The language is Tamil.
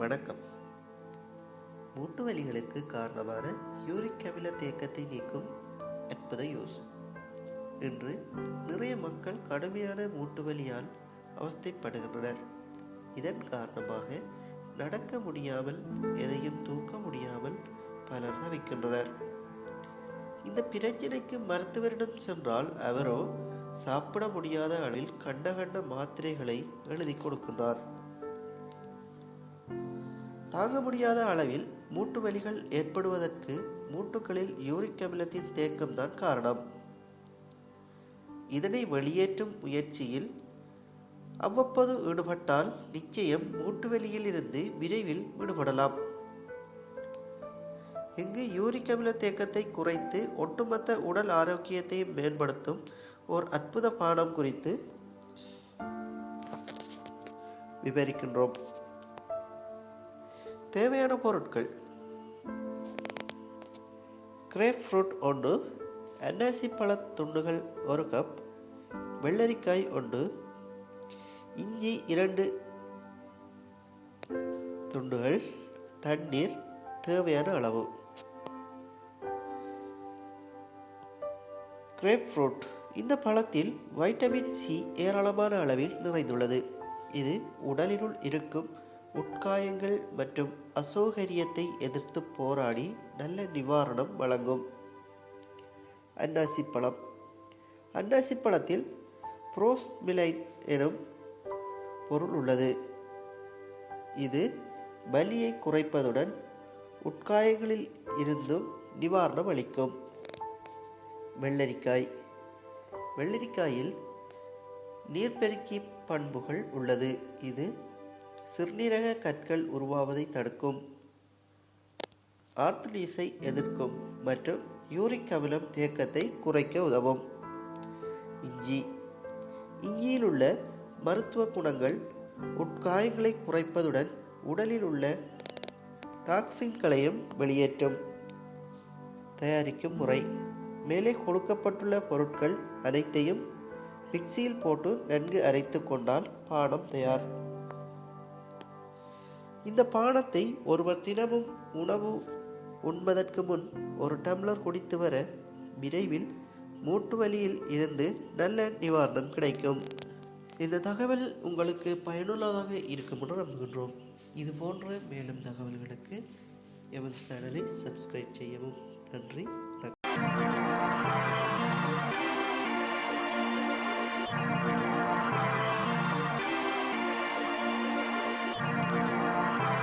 வணக்கம். மூட்டு வலிகளுக்கு காரணமான யூரிக் அமில தேக்கத்தை நீக்கும் அற்புத யூஸ் இன்று நிறைய மக்கள் கடுமையான மூட்டு வலியால் அவஸ்தைப்படுகின்றனர். இதன் காரணமாக நடக்க முடியாமல் எதையும் தூக்க முடியாமல் பலர் தவிக்கின்றனர். இந்த பிரச்சனைக்கு மருத்துவரிடம் சென்றால் அவரோ சாப்பிட முடியாத அளவில் கண்ட கண்ட மாத்திரைகளை எழுதி கொடுக்கின்றார். தாங்க முடியாத அளவில் மூட்டு வலிகள் ஏற்படுவதற்கு மூட்டுகளில் யூரிக் அமிலத்தின் தேக்கம்தான் காரணம். இதனை வெளியேற்றும் முயற்சியில் அவ்வப்போது ஈடுபட்டால் நிச்சயம் மூட்டுவலியில் இருந்து விரைவில் விடுபடலாம். இங்கு யூரிக் அமில தேக்கத்தை குறைத்து ஒட்டுமொத்த உடல் ஆரோக்கியத்தை மேம்படுத்தும் ஓர் அற்புத பானம் குறித்து விவரிக்கின்றோம். தேவையான பொருட்கள். கிரேப் ஃப்ரூட் ஒன்று அன்னாசி பழ துண்டுகள் ஒரு கப் வெள்ளரிக்காய் ஒன்று இஞ்சி இரண்டு துண்டுகள் தண்ணீர் தேவையான அளவு. கிரேப் ஃப்ரூட் இந்த பழத்தில் வைட்டமின் சி ஏராளமான அளவில் நிறைந்துள்ளது. இது உடலினுள் இருக்கும் உட்காயங்கள் மற்றும் அசௌகரியத்தை எதிர்த்து போராடி நல்ல நிவாரணம் வழங்கும். அன்னாசி பழம் அன்னாசி பழத்தில் புரோஸ்மிலைன் எனும் பொருள் உள்ளது. இது வலியை குறைப்பதுடன் உட்காயங்களில் இருந்தும் நிவாரணம் அளிக்கும். வெள்ளரிக்காய். வெள்ளரிக்காயில் நீர்பெருக்கி பண்புகள் உள்ளது. இது சிறுநீரக கற்கள் உருவாவதை தடுக்கும். ஆர்த்தலீஸை எதிர்க்கும் மற்றும் யூரிக் அமிலம் தேக்கத்தை குறைக்க உதவும். இஞ்சி. இஞ்சியில் உள்ள மருத்துவ குணங்கள் உட்காயங்களை குறைப்பதுடன் உடலில் உள்ள டாக்சின்களையும் வெளியேற்றும். தயாரிக்கும் முறை. மேலே கொடுக்கப்பட்டுள்ள பொருட்கள் அனைத்தையும் மிக்சியில் போட்டு நன்கு அரைத்து கொண்டால் பானம் தயார். இந்த பானத்தை ஒருவர் தினமும் உணவு உண்பதற்கு முன் ஒரு டம்ளர் குடித்து வர விரைவில் மூட்டு வலியில் இருந்து நல்ல நிவாரணம் கிடைக்கும். இந்த தகவல் உங்களுக்கு பயனுள்ளதாக இருக்குமென்று நம்புகின்றோம். இது போன்ற மேலும் தகவல்களுக்கு எமது சேனலை சப்ஸ்கிரைப் செய்யவும். நன்றி